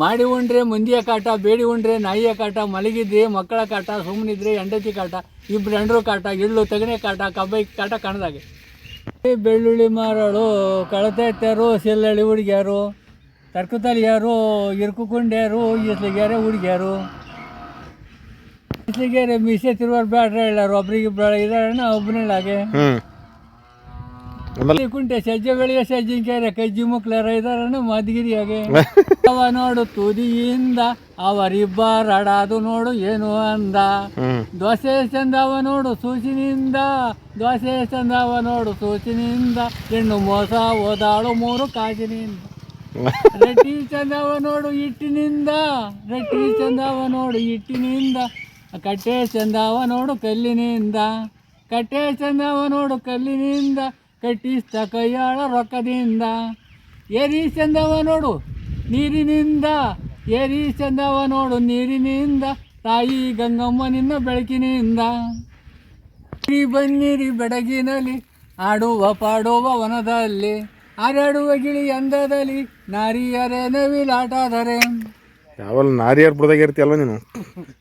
ಮಾಡಿ ಉಂಡ್ರೆ ಮಂದಿಯ ಕಾಟ, ಬೇಡಿ ಉಂಡ್ರೆ ನಾಯಿಯ ಕಾಟ, ಮಲಗಿದ್ರೆ ಮಕ್ಕಳ ಕಾಟ ಸುಮ್ಮನಿದ್ರೆ ಹೆಂಡತಿ ಕಾಟ, ಇಬ್ರು ಹೆಂಡ್ರು ಕಾಟ ಇಳ್ಳು ತಗನೆ ಕಾಟ, ಕಬ್ಬೈ ಕಾಟ ಕಾಣ್ದಾಗೆ. ಬೆಳ್ಳುಳ್ಳಿ ಮಾರೋಳು ಸಿಲ್ಲಳ್ಳಿ ಸೆಲ್ಲಳ್ಳಿ ಯಾರು ತರ್ಕತಲಿಯಾರು, ಇರ್ಕುಕೊಂಡ್ಯಾರು ಇಸ್ಲಿಗ್ಯಾರೆ ಹುಡುಗ್ಯಾರು. ಇಸ್ಲಿಗ್ಯಾರೆ ಮೀಸೆ ತಿರುವ ಬ್ಯಾಡ್ರೆ ಹೇಳಾರು ಒಬ್ರಿಗೆ ಇಬ್ಬರು ಇದಾರಣ್ಣ ಒಬ್ಬನೇಳಾಗೆ ಹ್ಞೂ ಆಮೇಲೆ ಕುಂಟೆ ಸಜ್ಜೆ ಬೆಳೆಯ ಸಜ್ಜಿನ್ಕಾರೆ ಕಜ್ಜಿ ಮುಕ್ಲರ ಇದಾರಣ್ಣ ಮದ್ಗಿರಿಯಾಗೆ. ಅವ ನೋಡು ತುದಿಯಿಂದ ಅವರಿಬ್ಬರಡಾದು ನೋಡು ಏನು ಅಂದ. ದೋಸೆ ದೋಸೆ ಚಂದವ ನೋಡು ಸೂಚಿನಿಂದ. ದೋಸೆ ಚಂದವ ನೋಡು ಸೂಚಿನಿಂದ. ಹೆಣ್ಣು ಮೋಸ ಓದಾಳು ಮೂರು ಕಾಜಿನಿಂದ. ರಟ್ಟಿ ಚಂದವ ನೋಡು ಇಟ್ಟಿನಿಂದ ರಟ್ಟಿ ಚಂದವ ನೋಡು ಇಟ್ಟಿನಿಂದ ಕಟ್ಟೆ ಚಂದವ ನೋಡು ಕಲ್ಲಿನಿಂದ. ಕಟ್ಟೆ ಚಂದವ ನೋಡು ಕಲ್ಲಿನಿಂದ. ಕಟ್ಟಿಸ್ತ ಕೈಯಾಳ ರೊಕ್ಕದಿಂದ. ಏರಿ ಚಂದವ ನೋಡು ನೀರಿನಿಂದ. ಏರಿ ಚಂದವ ನೋಡು ನೀರಿನಿಂದ. ತಾಯಿ ಗಂಗಮ್ಮ ನಿನ್ನ ಬೆಳಕಿನಿಂದ. ಈ ಬನ್ನಿರಿ ಬೆಡಗಿನಲ್ಲಿ ಆಡುವ ಪಾಡುವ ವನದಲ್ಲಿ. ಹಾರಾಡುವ ಗಿಳಿ ಅಂದದಲ್ಲಿ ನಾರಿಯರೇ ನವಿಲಾಟದರೆ. ಯಾವಲ್ಲ ನಾರಿಯರ್ ಬುಡದಾಗ ಇರ್ತೀಯಲ್ವ ನೀನು?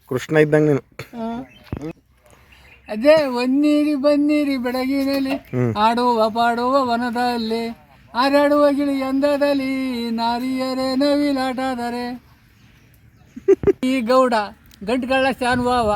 ಕೃಷ್ಣ ಇದ್ದಂಗೆ ನೀನು. ಅದೇ ಒನ್ನೀರಿ ಬನ್ನೀರಿ ಬೆಳಗಿನಲ್ಲಿ. ಆಡುವ ಪಾಡುವ ವನದಲ್ಲಿ ಹಾರಾಡುವ ಗಿಳಿ ಅಂದದಲ್ಲಿ ನಾರಿಯರೇ ನವಿಲಾಟಾದರೆ. ಈ ಗೌಡ ಗಂಟುಗಳ ಶಾನುಭಾವ.